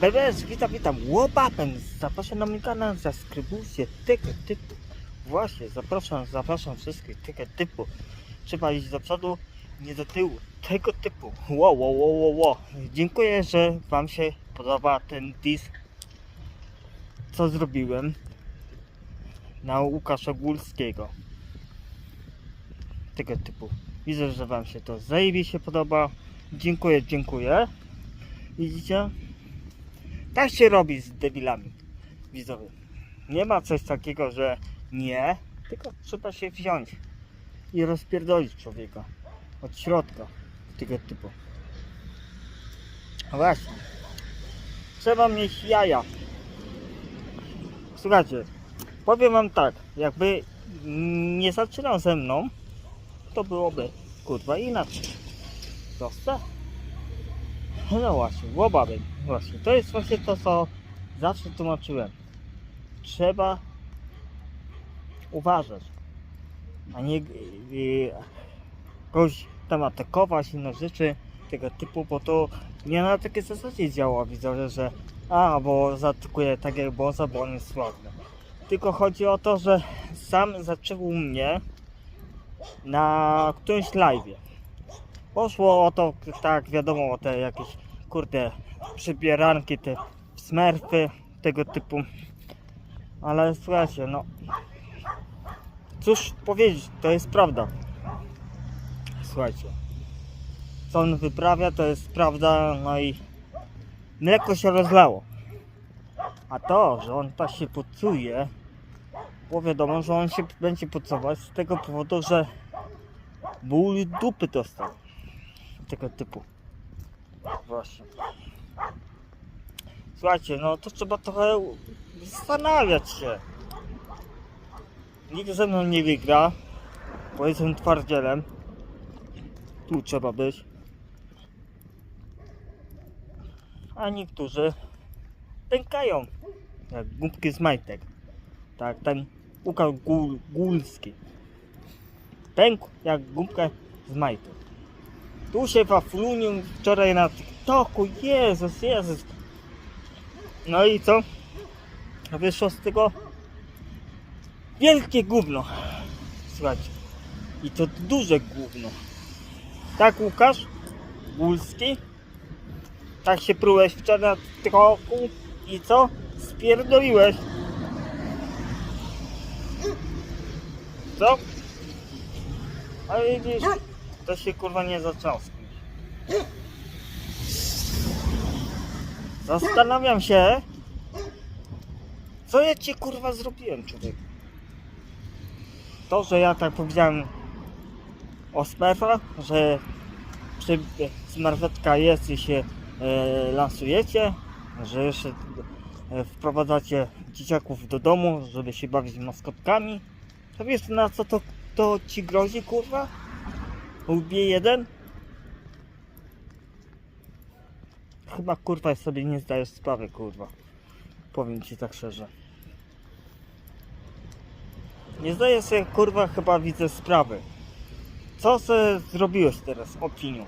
BBS, witam, witam. Łopapem, zapraszam na mój kanał, subskrybuję tego typu. Właśnie, zapraszam, zapraszam wszystkich tego typu. Trzeba iść do przodu, nie do tyłu. Tego typu. Wow, wow, wow, wow, wow. Dziękuję, że Wam się podoba ten diss, co zrobiłem na Łukasza Górskiego. Tego typu. Widzę, że Wam się to zajebiście podoba. Dziękuję, dziękuję. Widzicie? Tak się robi z debilami widzowie. Nie ma coś takiego, że nie, tylko trzeba się wziąć i rozpierdolić człowieka od środka tego typu. No Właśnie. Trzeba mieć jaja. Słuchajcie, powiem wam tak, jakby nie zaczynał ze mną, to byłoby kurwa inaczej. Proste? No właśnie, łobabem. Właśnie, to jest właśnie to, co zawsze tłumaczyłem. Trzeba uważać, a nie yy, kogoś tam atakować, inne rzeczy tego typu, bo to nie na takiej zasadzie działa, widzę, że a, bo zaatakuje tak jak bossa, bo on jest sławny. Tylko chodzi o to, że sam zaczął mnie na którymś live'ie. Poszło o to, tak wiadomo, o te jakieś kurde przybieranki, te smerfy, tego typu. Ale słuchajcie, no cóż powiedzieć, to jest prawda. Słuchajcie, co on wyprawia, to jest prawda, no i mleko się rozlało. A to, że on tak się pucuje, bo wiadomo, że on się będzie pucować z tego powodu, że ból dupy dostał. Tego typu. Właśnie. Słuchajcie, no to trzeba trochę zastanawiać się. Nikt ze mną nie wygra, bo jestem twardzielem. Tu trzeba być. A niektórzy pękają, jak gumki z majtek. Tak, ten Łukasz Gól, Górski. Pękł jak gumka z majtek. Tu się waflunił wczoraj na TikToku. Jezus, Jezus. No i co? Wyszło z tego wielkie gówno. Słuchajcie. I to duże gówno. Tak Łukasz Górski? Tak się prułeś wczoraj na TikToku i co? Spierdoliłeś. Co? A widzisz, to się kurwa nie zaczęło. Zastanawiam się, co ja ci kurwa zrobiłem, człowiek. To, że ja tak powiedziałem o smerfach, że przy smerfetka jest i się e, lansujecie, że jeszcze e, wprowadzacie dzieciaków do domu, żeby się bawić maskotkami. To wiesz na co to, to ci grozi kurwa? Ubije jeden? Chyba kurwa sobie nie zdajesz sprawy kurwa. Powiem ci tak szczerze. Nie zdaję sobie kurwa chyba widzę sprawy. Co se zrobiłeś teraz, opinią?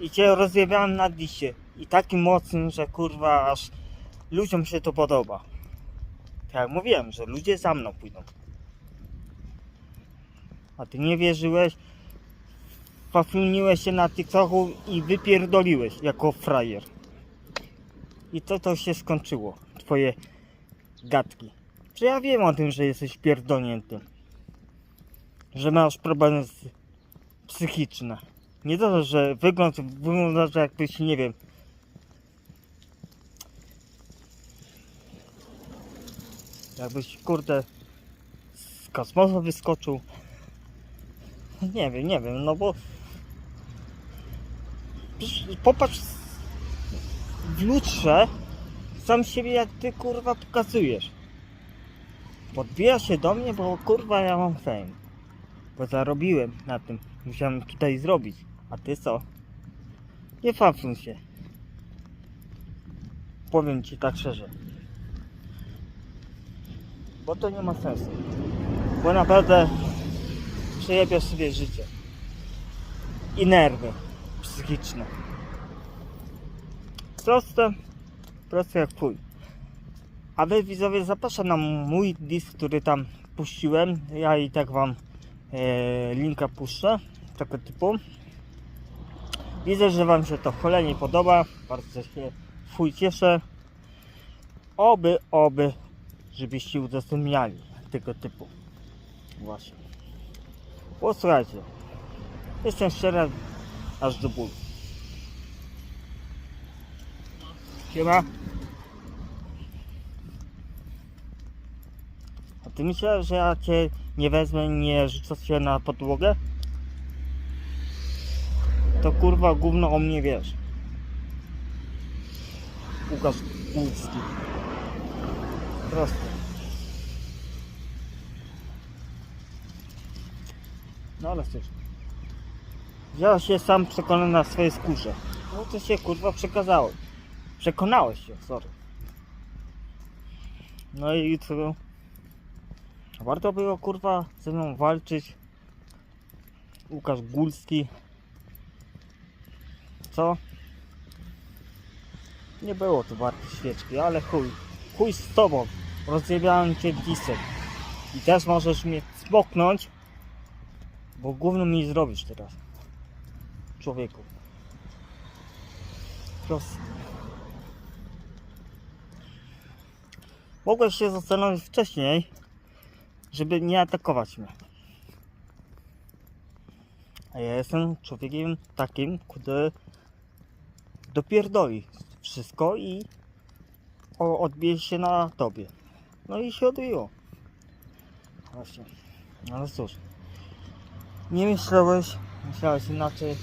I cię rozjawiałem na disie. I takim mocnym, że kurwa aż ludziom się to podoba. Tak jak mówiłem, że ludzie za mną pójdą. A ty nie wierzyłeś, pafluniłeś się na TikToku i wypierdoliłeś jako frajer. I to to się skończyło, twoje gadki. Że ja wiem o tym, że jesteś pierdolnięty. Że masz problemy psychiczne. Nie to, że wygląd wyglądasz jakbyś, nie wiem, jakbyś kurde z kosmosu wyskoczył. Nie wiem, nie wiem, no bo popatrz w lustrze sam siebie jak ty kurwa pokazujesz. Podbija się do mnie, bo kurwa ja mam fame. Bo zarobiłem na tym. Musiałem tutaj zrobić. A ty co? Nie fafrun się. Powiem ci tak szczerze. Bo to nie ma sensu. Bo naprawdę przejebiasz sobie życie. I nerwy psychiczne. Proste, proste jak chuj. A wy widzowie zapraszam na mój disk, który tam puściłem. Ja i tak wam e, linka puszczę, tego typu. Widzę, że wam się to cholernie podoba. Bardzo się fuj cieszę. Oby, oby, żebyście udostępniali tego typu. Właśnie. Posłuchajcie. Jestem szczery aż do bólu. Siema. A ty myślałeś, że ja cię nie wezmę nie rzucę się na podłogę? To kurwa gówno o mnie wiesz. Łukasz Kulski. Proste. No ale cóż. Ja się sam przekonałem na swojej skórze. No to się kurwa przekazałeś. Przekonałeś się, sorry. No i co? Warto było kurwa ze mną walczyć. Łukasz Górski. Co? Nie było to warte świeczki, ale chuj. Chuj z tobą. Rozjebiałem cię disek. I też możesz mnie smoknąć. Bo gówno mi zrobisz teraz. Człowieku. Proste. Mogłeś się zastanowić wcześniej, żeby nie atakować mnie. A ja jestem człowiekiem takim, który dopierdoli wszystko i odbije się na tobie. No i się odbiło. Właśnie. No cóż. Nie myślałeś, myślałeś inaczej.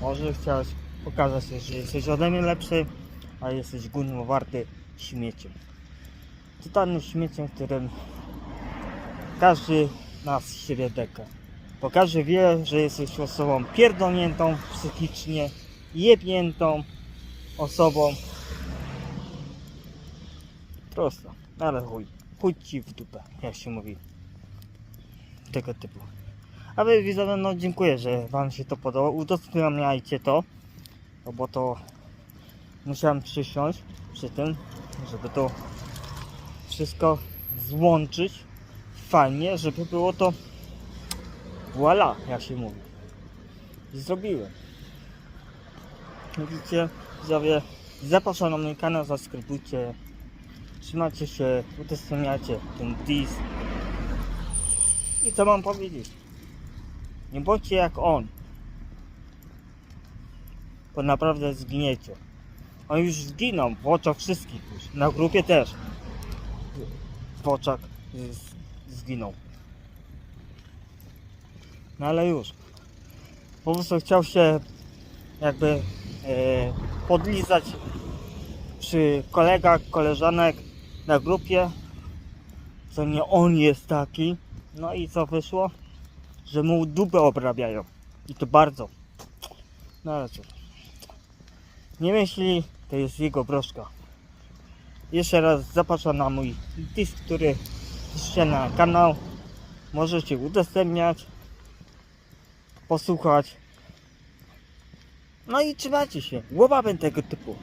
Może chciałeś pokazać, że jesteś ode mnie lepszy, a jesteś gówno warty śmieciem. Totalnym śmieciem, którym każdy nas siebie deka. Bo każdy wie, że jesteś osobą pierdolniętą psychicznie, jebniętą osobą. Prosto, ale chuj. Chuj ci w dupę, jak się mówi. Tego typu. A wy widzowie, no dziękuję, że wam się to podoba. Udostępniajcie to, no bo to musiałem przysiąść przy tym, żeby to wszystko złączyć fajnie, żeby było to voila, jak się mówi. Zrobiłem. Widzicie, widzowie, zapraszam na mój kanał, zaskrybujcie, trzymajcie się, udostępniajcie ten dis. I co mam powiedzieć? Nie bądźcie jak on. Bo naprawdę zginiecie. On już zginął w oczach wszystkich już. Na grupie też. W oczach zginął. No ale już. Po prostu chciał się jakby e, podlizać przy kolegach, koleżanek na grupie. Co nie on jest taki. No i co wyszło? Że mu dupę obrabiają. I to bardzo. No ale. Nie myśli, to jest jego broszka. Jeszcze raz zapraszam na mój disk, który piszcie na kanał. Możecie udostępniać, posłuchać. No i trzymajcie się. Łobabem tego typu.